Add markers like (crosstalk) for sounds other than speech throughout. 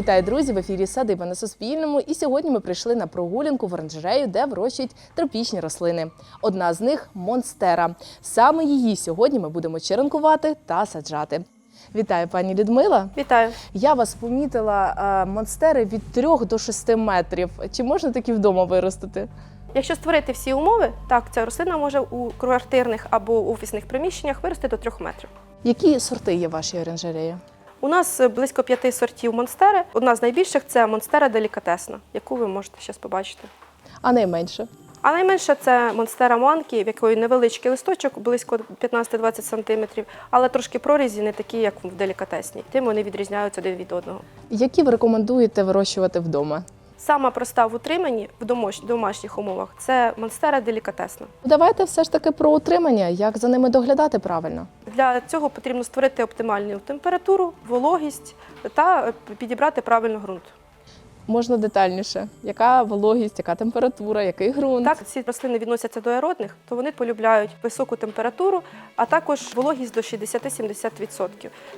Вітаю, друзі! В ефірі Садиба на Суспільному. І сьогодні ми прийшли на прогулянку в оранжерею, де вирощують тропічні рослини. Одна з них монстера. Саме її сьогодні ми будемо черенкувати та саджати. Вітаю, пані Людмила. Вітаю. Я вас помітила е, монстери від 3 до 6 метрів. Чи можна такі вдома виростити? Якщо створити всі умови, так ця рослина може у квартирних або офісних приміщеннях вирости до 3 метрів. Які сорти є в вашій оранжереї? У нас близько п'яти сортів монстери. Одна з найбільших це монстера делікатесна, яку ви можете зараз побачити. А найменше? А найменша це монстера манкі, в якої невеличкий листочок, близько 15-20 см, але трошки прорізі не такі, як в делікатесній. Тим вони відрізняються один від одного. Які ви рекомендуєте вирощувати вдома? Сама проста в утриманні в домашніх умовах це монстера делікатесна. Давайте все ж таки про утримання, як за ними доглядати правильно. Для цього потрібно створити оптимальну температуру, вологість та е, підібрати правильно ґрунт. Можна детальніше, яка вологість, яка температура, який ґрунт. Так, ці рослини відносяться до аеродних, то вони полюбляють високу температуру, а також вологість до 60-70%.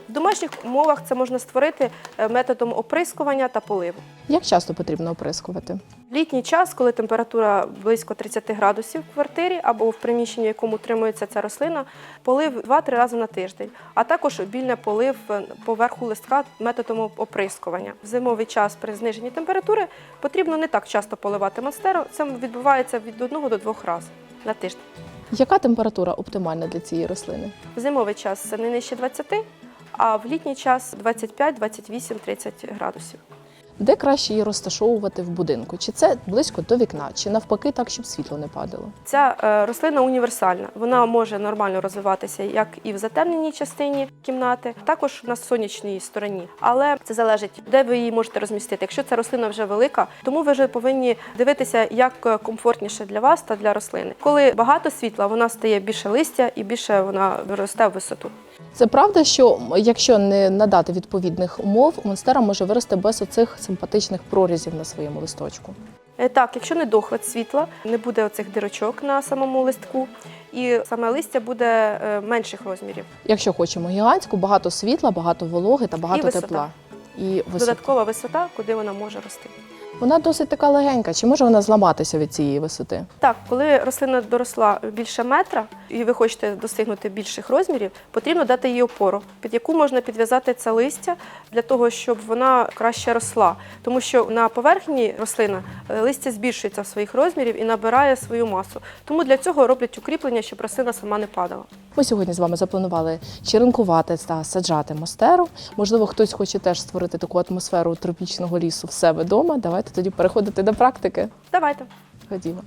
В домашніх умовах це можна створити е, методом оприскування та поливу. Як часто потрібно оприскувати? В літній час, коли температура близько 30 градусів в квартирі або в приміщенні, в якому утримується ця рослина, полив 2-3 рази на тиждень, а також обільне полив поверху листка методом оприскування. В зимовий час при зниженні температури потрібно не так часто поливати монстеру. Це відбувається від 1 до 2 разів на тиждень. Яка температура оптимальна для цієї рослини? В зимовий час не нижче 20, а в літній час 25, 28, 30 градусів. Де краще її розташовувати в будинку? Чи це близько до вікна, чи навпаки, так, щоб світло не падало? Ця е, рослина універсальна. Вона може нормально розвиватися як і в затемненій частині кімнати, також на сонячній стороні. Але це залежить, де ви її можете розмістити. Якщо ця рослина вже велика, тому ви вже повинні дивитися, як е, комфортніше для вас та для рослини. Коли багато світла, вона стає більше листя і більше вона росте в висоту. Це правда, що якщо не надати відповідних умов, монстера може вирости без оцих симпатичних прорізів на своєму листочку. Е, Так, якщо не дохлить світла, не буде оцих дирочок на самому листку, і саме листя буде е, менших розмірів. Якщо хочемо гігантську, багато світла, багато вологи та багато висота. тепла. І висота. Додаткова висота, куди вона може рости. Вона досить така легенька. Чи може вона зламатися від цієї висоти? Так, коли рослина доросла більше метра, і ви хочете достигнути більших розмірів, потрібно дати їй опору, під яку можна підв'язати це листя для того, щоб вона краще росла. Тому що на поверхні рослина е, листя збільшується в своїх розмірів і набирає свою масу. Тому для цього роблять укріплення, щоб рослина сама не падала. Ми сьогодні з вами запланували черенкувати та саджати мостеру. Можливо, хтось хоче теж створити таку атмосферу тропічного лісу в себе вдома. Давайте тоді переходити до практики. Давайте. Ходімо.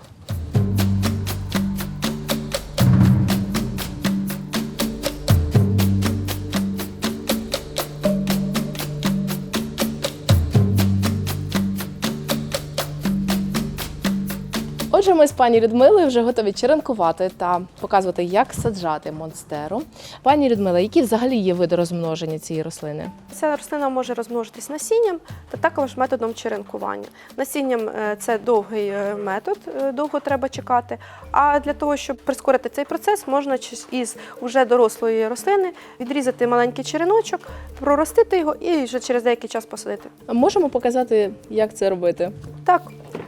Отже, ми з пані Людмилою вже готові черенкувати та показувати, як саджати монстеру. Пані Людмила, які взагалі є види розмноження цієї рослини? Ця рослина може розмножитись насінням та також методом черенкування. Насінням е, це довгий е, метод, е, довго треба чекати. А для того, щоб прискорити цей процес, можна із уже дорослої рослини відрізати маленький череночок, проростити його і вже через деякий час посадити. Можемо показати, як це робити. Так,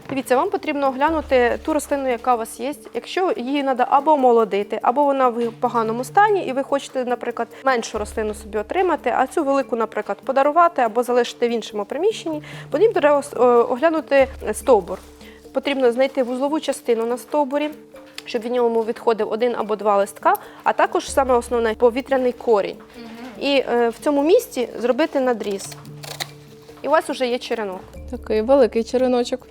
дивіться, вам потрібно оглянути ту рослину, яка у вас є. Якщо її треба або омолодити, або вона в поганому стані, і ви хочете, наприклад, меншу рослину собі отримати, а цю велику, наприклад, подарувати або залишити в іншому приміщенні, потрібно треба оглянути стовбур. Потрібно знайти вузлову частину на стовбурі. Щоб від ньому відходив один або два листка, а також саме основне повітряний корінь. І е, в цьому місці зробити надріз. І у вас вже є черенок. Такий великий череночок.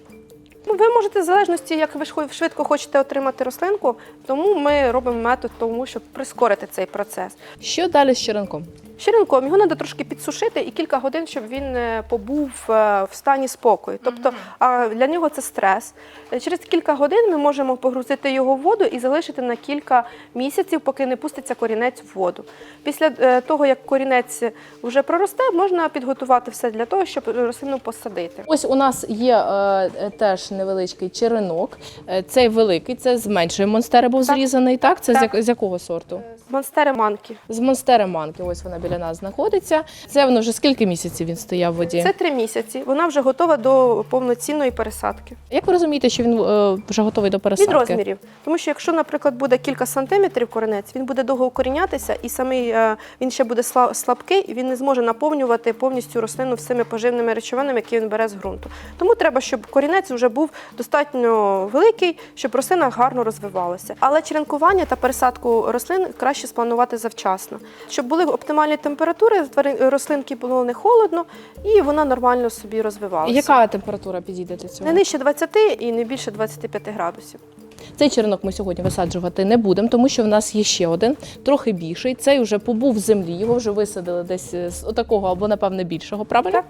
Ну, ви можете в залежності, як ви швидко- хочете отримати рослинку, тому ми робимо метод тому, щоб прискорити цей процес. Що далі з черенком? Черенком його треба трошки підсушити і кілька годин, щоб він е, побув е, в стані спокою. Тобто а для нього це стрес. Е, Через кілька годин ми можемо погрузити його в воду і залишити на кілька місяців, поки не пуститься корінець в воду. Після того, як корінець вже проросте, можна підготувати все для того, щоб рослину посадити. Ось у нас є е, теж невеличкий черенок. Е, Цей великий, це з меншої монстери був Так. зрізаний, так? Це з, Так. з якого сорту? Монстери манки. З монстери манки. Ось вона біля нас знаходиться. Це воно вже скільки місяців він стояв в воді? Це три місяці. Вона вже готова до повноцінної пересадки. Як ви розумієте, що він е, вже готовий до пересадки? Від розмірів. Тому що якщо, наприклад, буде кілька сантиметрів коренець, він буде довго укорінятися, і самий е, він ще буде слабкий, і він не зможе наповнювати повністю рослину всіми поживними речовинами, які він бере з ґрунту. Тому треба, щоб корінець вже був достатньо великий, щоб рослина гарно розвивалася. Але черенкування та пересадку рослин краще спланувати завчасно, щоб були оптимальні температури, рослинки було не холодно, і вона нормально собі розвивалася. Яка температура підійде для цього? Не нижче 20 і не більше 25 градусів. Цей черенок ми сьогодні висаджувати не будемо, тому що в нас є ще один, трохи більший. Цей вже побув в землі, його вже висадили десь з отакого або, напевне, більшого, правильно? Так.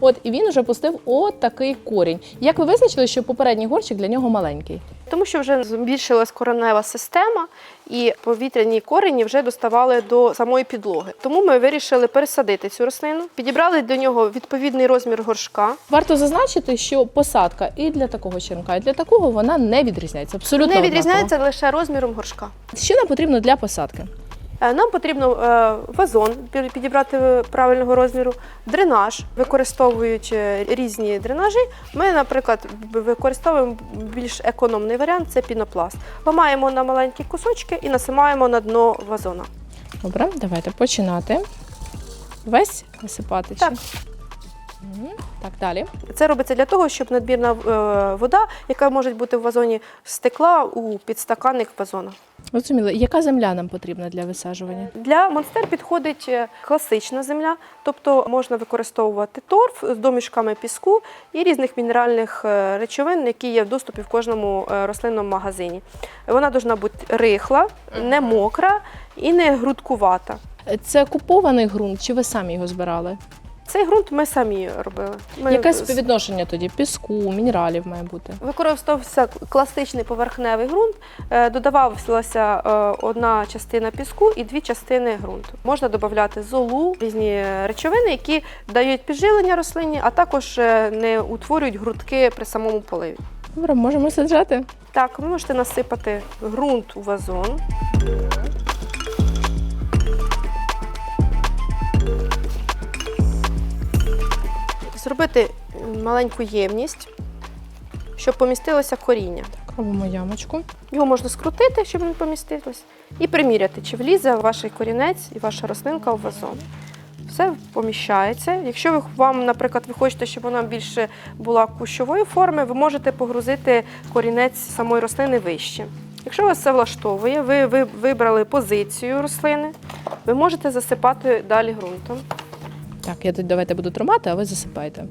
От, і він вже пустив отакий корінь. Як ви визначили, що попередній горщик для нього маленький? Тому що вже збільшилась коренева система, і повітряні корені вже доставали до самої підлоги. Тому ми вирішили пересадити цю рослину, підібрали до нього відповідний розмір горшка. Варто зазначити, що посадка і для такого черенка, і для такого вона не відрізняється. Абсолютно Не однаково. відрізняється лише розміром горшка. Що нам потрібно для посадки? Е, Нам потрібно е, вазон підібрати правильного розміру, дренаж, використовуючи різні дренажі. Ми, наприклад, використовуємо більш економний варіант це пінопласт. Ламаємо на маленькі кусочки і насипаємо на дно вазона. Добре, давайте починати. Весь висипати? Так. Так, далі. Це робиться для того, щоб надмірна е, вода, яка може бути в вазоні, стекла у підстаканник вазона. Зрозуміло. Яка земля нам потрібна для висаджування? Для монстер підходить е, класична земля, тобто можна використовувати торф з домішками піску і різних мінеральних е, речовин, які є в доступі в кожному е, рослинному магазині. Вона повинна бути рихла, не мокра і не грудкувата. Це купований ґрунт, чи ви самі його збирали? Цей ґрунт ми самі робили. Ми Яке співвідношення тоді? Піску, мінералів має бути. Використовувався класичний поверхневий ґрунт, е, додавалася е, одна частина піску і дві частини ґрунту. Можна додати золу, різні речовини, які дають підживлення рослині, а також е, не утворюють грудки при самому поливі. Добре, можемо саджати. Так, ви можете насипати ґрунт у вазон. Зробити маленьку ємність, щоб помістилося коріння. Так, робимо ямочку. Його можна скрутити, щоб він помістився, і приміряти, чи влізе ваш корінець і ваша рослинка в вазон. Все поміщається. Якщо ви вам, наприклад, ви хочете, щоб вона більше була кущової форми, ви можете погрузити корінець самої рослини вище. Якщо вас це влаштовує, ви, ви вибрали позицію рослини, ви можете засипати далі ґрунтом. Так, я тут давайте буду тримати, а ви засипайте.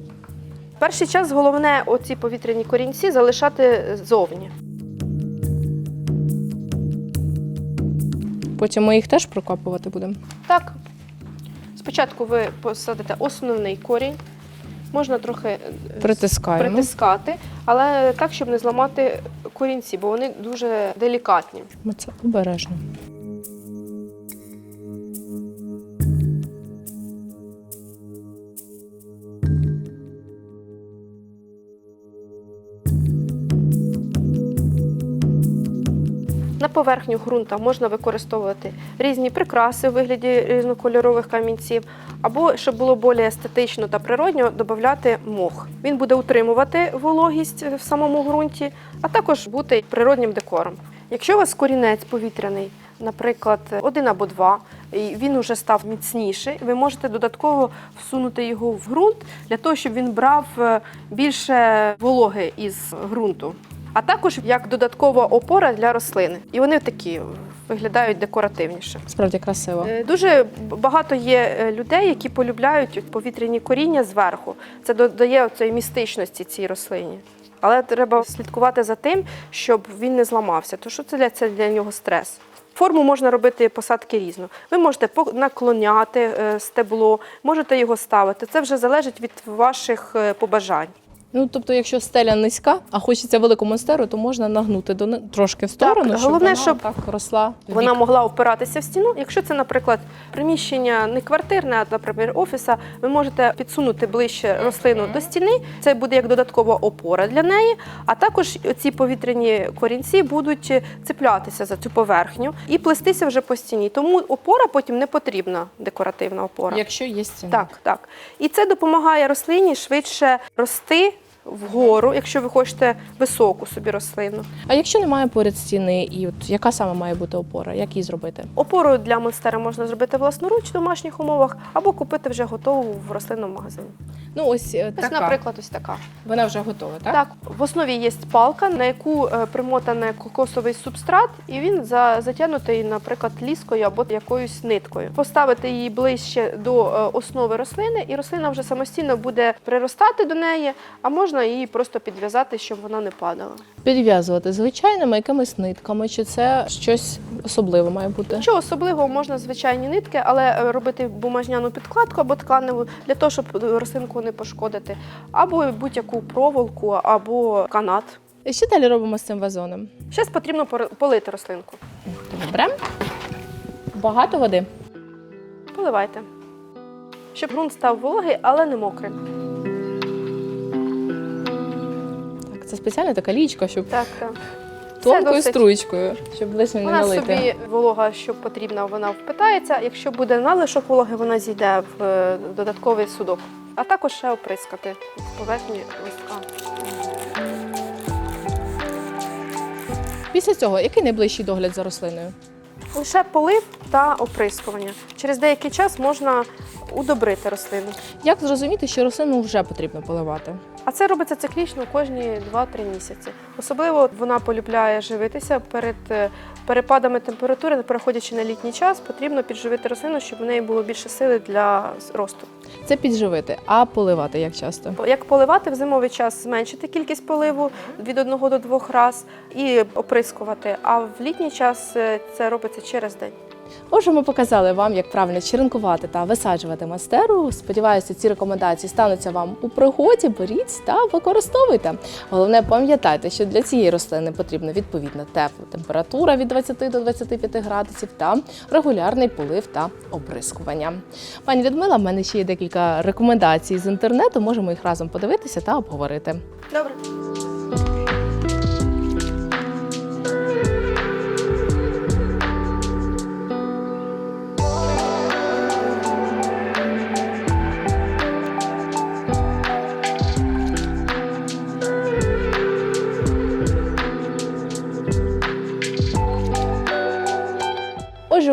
Перший час головне оці повітряні корінці залишати ззовні. Потім ми їх теж прокопувати будемо. Так. Спочатку ви посадите основний корінь. Можна трохи е, Притискаємо. притискати, але так, щоб не зламати корінці, бо вони дуже делікатні. Ми це обережно. Поверхню ґрунта можна використовувати різні прикраси у вигляді різнокольорових камінців, або щоб було більш естетично та природньо, додати мох. Він буде утримувати вологість в самому ґрунті, а також бути природнім декором. Якщо у вас корінець повітряний, наприклад, один або два, і він вже став міцніший, ви можете додатково всунути його в ґрунт для того, щоб він брав е, більше вологи із ґрунту. А також як додаткова опора для рослини. І вони такі виглядають декоративніше. Справді красиво. Е, Дуже багато є е, людей, які полюбляють повітряні коріння зверху. Це додає цієї містичності цій рослині. Але треба слідкувати за тим, щоб він не зламався, тому що це для, це для нього стрес. Форму можна робити посадки різно. Ви можете наклоняти е, стебло, можете його ставити. Це вже залежить від ваших побажань. Ну, тобто, якщо стеля низька, а хочеться велику монстеру, то можна нагнути до трошки в сторону, щоб головне, вона щоб так росла. Вона могла опиратися в стіну. Якщо це, наприклад, приміщення не квартирне, а, наприклад, офіса, ви можете підсунути ближче рослину до стіни. Це буде як додаткова опора для неї. А також ці повітряні корінці будуть цеплятися за цю поверхню і плестися вже по стіні. Тому опора потім не потрібна, декоративна опора. Якщо є стіна. Так, так. І це допомагає рослині швидше рости вгору, якщо ви хочете високу собі рослину. А якщо немає поряд стіни, і от яка саме має бути опора? Як її зробити? Опору для монстера можна зробити власноруч в домашніх умовах або купити вже готову в рослинному магазині. Ну, ось е, Ось, така. наприклад, ось така. Вона вже готова, так? Так, в основі є палка, на яку е, примотаний кокосовий субстрат, і він за, затягнутий, наприклад, ліскою або якоюсь ниткою. Поставити її ближче до е, основи рослини, і рослина вже самостійно буде приростати до неї, а можна її просто підв'язати, щоб вона не падала. Підв'язувати звичайними якимись нитками, чи це щось особливе має бути? Нічого особливого можна звичайні нитки, але е, робити бумажняну підкладку або тканеву для того, щоб е, не пошкодити, або будь-яку проволоку, або канат. І що далі робимо з цим вазоном? Зараз потрібно полити рослинку. Добре. Багато води. Поливайте, щоб ґрунт став вологий, але не мокрим. Так, це спеціальна така лічка, щоб Так, так. тонкою досить. струєчкою, щоб лишнє не Вона налити. собі волога, що потрібна, вона впитається. Якщо буде надлишок вологи, вона зійде в е, додатковий судок. А також ще оприскати з поверхні листка. Після цього, який найближчий догляд за рослиною? Лише полив та оприскування. Через деякий час можна удобрити рослину. Як зрозуміти, що рослину вже потрібно поливати? А це робиться циклічно кожні 2-3 місяці. Особливо вона полюбляє живитися перед е, перепадами температури, переходячи на літній час, потрібно підживити рослину, щоб в неї було більше сили для росту. Це підживити, а поливати як часто? Як поливати в зимовий час, зменшити кількість поливу від одного до двох раз і оприскувати. А в літній час е, це робиться через день. Отже, ми показали вам, як правильно черенкувати та висаджувати мастеру. Сподіваюся, ці рекомендації стануться вам у пригоді. Беріть та використовуйте. Головне, пам'ятайте, що для цієї рослини потрібна відповідна тепла температура від 20 до 25 градусів та регулярний полив та обрискування. Пані Людмила, в мене ще є декілька рекомендацій з інтернету. Можемо їх разом подивитися та обговорити. Добре.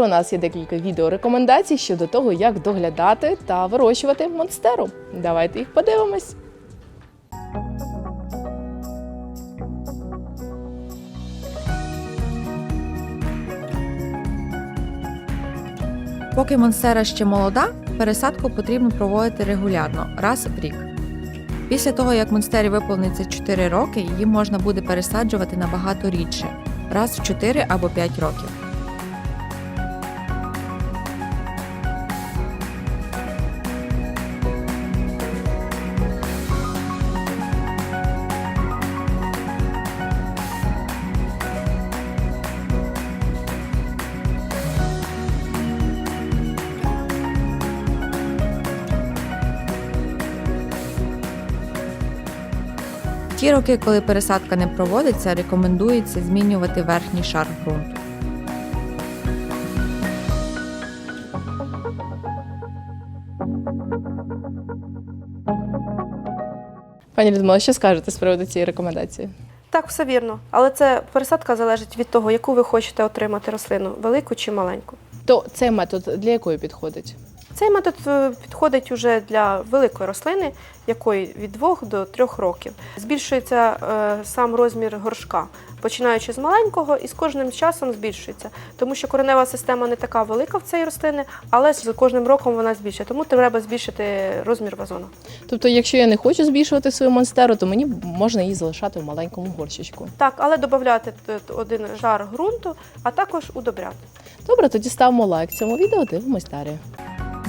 У нас є декілька відеорекомендацій щодо того, як доглядати та вирощувати монстеру. Давайте їх подивимось. Поки монстера ще молода, пересадку потрібно проводити регулярно, раз в рік. Після того, як монстері виповниться 4 роки, її можна буде пересаджувати набагато рідше, раз в 4 або 5 років. Роки, коли пересадка не проводиться, рекомендується змінювати верхній шар ґрунту. Пані Людмила, що скажете з приводу цієї рекомендації? Так, все вірно. Але це пересадка залежить від того, яку ви хочете отримати рослину велику чи маленьку. То цей метод для якої підходить? Цей метод е, підходить уже для великої рослини, якої від 2 до 3 років. Збільшується е, сам розмір горшка, починаючи з маленького, і з кожним часом збільшується, тому що коренева система не така велика в цієї рослини, але з кожним роком вона збільшує. Тому треба збільшити розмір вазону. Тобто, якщо я не хочу збільшувати свою монстеру, то мені можна її залишати в маленькому горщичку. Так, але додати один жар ґрунту, а також удобряти. Добре, тоді ставимо лайк цьому відео, дивимось далі.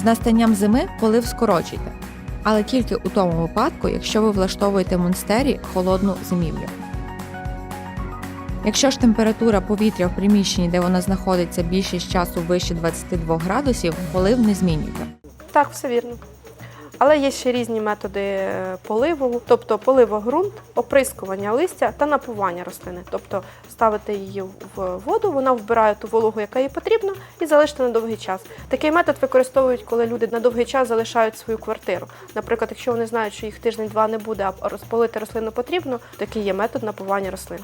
З настанням зими полив скорочуйте. але тільки у тому випадку, якщо ви влаштовуєте в монстері холодну зимівлю. Якщо ж температура повітря в приміщенні, де вона знаходиться більшість часу вище 22 градусів, полив не змінюйте. Так, все вірно. Але є ще різні методи е, поливу, тобто полива ґрунт, оприскування листя та напування рослини. Тобто ставити її в воду, вона вбирає ту вологу, яка їй потрібна, і залишити на довгий час. Такий метод використовують, коли люди на довгий час залишають свою квартиру. Наприклад, якщо вони знають, що їх тиждень-два не буде, а розполити рослину потрібно, такий є метод напування рослин.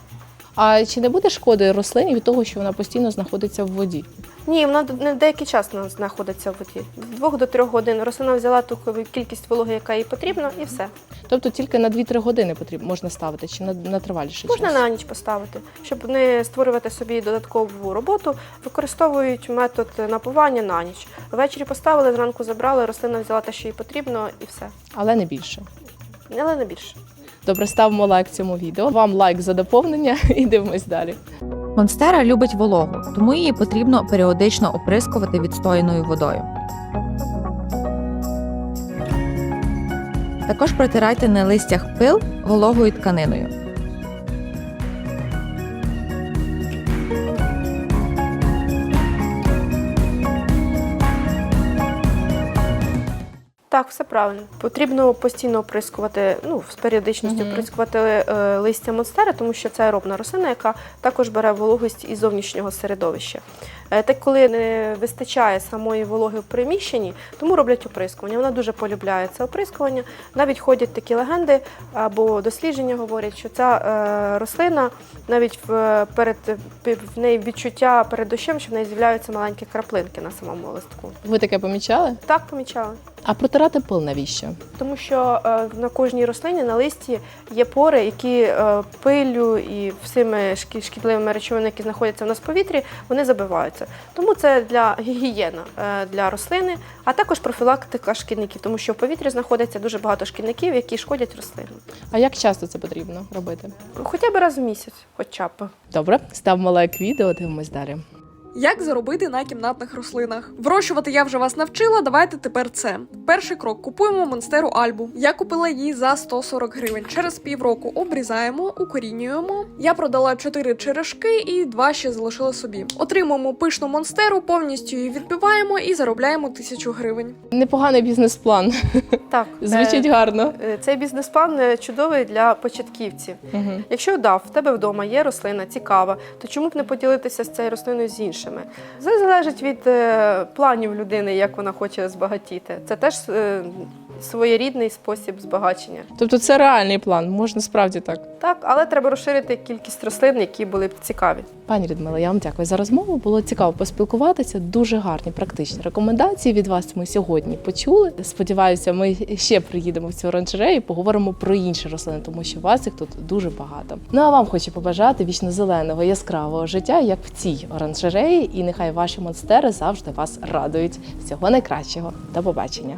А чи не буде шкоди рослині від того, що вона постійно знаходиться в воді? Ні, вона не деякий час на- знаходиться в воді. З двох до трьох годин рослина взяла ту кількість вологи, яка їй потрібна, і все. Тобто тільки на 2-3 години потрібно можна ставити, чи на, на триваліше Можна час? на ніч поставити, щоб не створювати собі додаткову роботу. Використовують метод напування на ніч. Ввечері поставили, зранку забрали, рослина взяла те, що їй потрібно, і все. Але не більше. Але не більше. Добре, ставимо лайк цьому відео. Вам лайк за доповнення (laughs) і дивимось далі. Монстера любить вологу, тому її потрібно періодично оприскувати відстояною водою. Також протирайте на листях пил вологою тканиною. Так, все правильно. Потрібно постійно оприскувати, ну, з періодичністю Мгм. оприскувати е, листя монстери, тому що це аеробна рослина, яка також бере вологість із зовнішнього середовища. Е, так коли не вистачає самої вологи в приміщенні, тому роблять оприскування. Вона дуже полюбляє це оприскування. Навіть ходять такі легенди або дослідження говорять, що ця е, рослина навіть в, перед в неї відчуття перед дощем, що в неї з'являються маленькі краплинки на самому листку. Ви таке помічали? Так помічали. А протирати пил навіщо? Тому що е, на кожній рослині на листі є пори, які пилю і всіми шкідливими речовинами, які знаходяться в нас в повітрі, вони забиваються. Тому це для гігієна е, для рослини, а також профілактика шкідників, тому що в повітрі знаходиться дуже багато шкідників, які шкодять рослинам. А як часто це потрібно робити? Хоча б раз в місяць, хоча б. Добре, ставимо лайк відео, дивимось далі. Як заробити на кімнатних рослинах? Вирощувати я вже вас навчила. Давайте тепер це. Перший крок: купуємо монстеру альбу. Я купила її за 140 гривень. Через півроку обрізаємо, укорінюємо. Я продала 4 черешки і 2 ще залишила собі. Отримуємо пишну монстеру, повністю її відбиваємо і заробляємо 1000 гривень. Непоганий бізнес-план. Так, (laughs) Звучить е, гарно. е, цей бізнес-план е, чудовий для початківців. Угу. Якщо да, в тебе вдома є рослина цікава, то чому б не поділитися з цією рослиною з іншими? Це залежить від е, планів людини, як вона хоче збагатіти. Це теж е, своєрідний спосіб збагачення. Тобто це реальний план, можна справді так. Так, але треба розширити кількість рослин, які були б цікаві. Пані Людмила, я вам дякую за розмову. Було цікаво поспілкуватися. Дуже гарні практичні рекомендації від вас. Ми сьогодні почули. Сподіваюся, ми ще приїдемо в цю оранжерею і поговоримо про інші рослини, тому що у вас їх тут дуже багато. Ну а вам хочу побажати вічно зеленого яскравого життя, як в цій оранжереї, і нехай ваші монстери завжди вас радують. Всього найкращого. До побачення.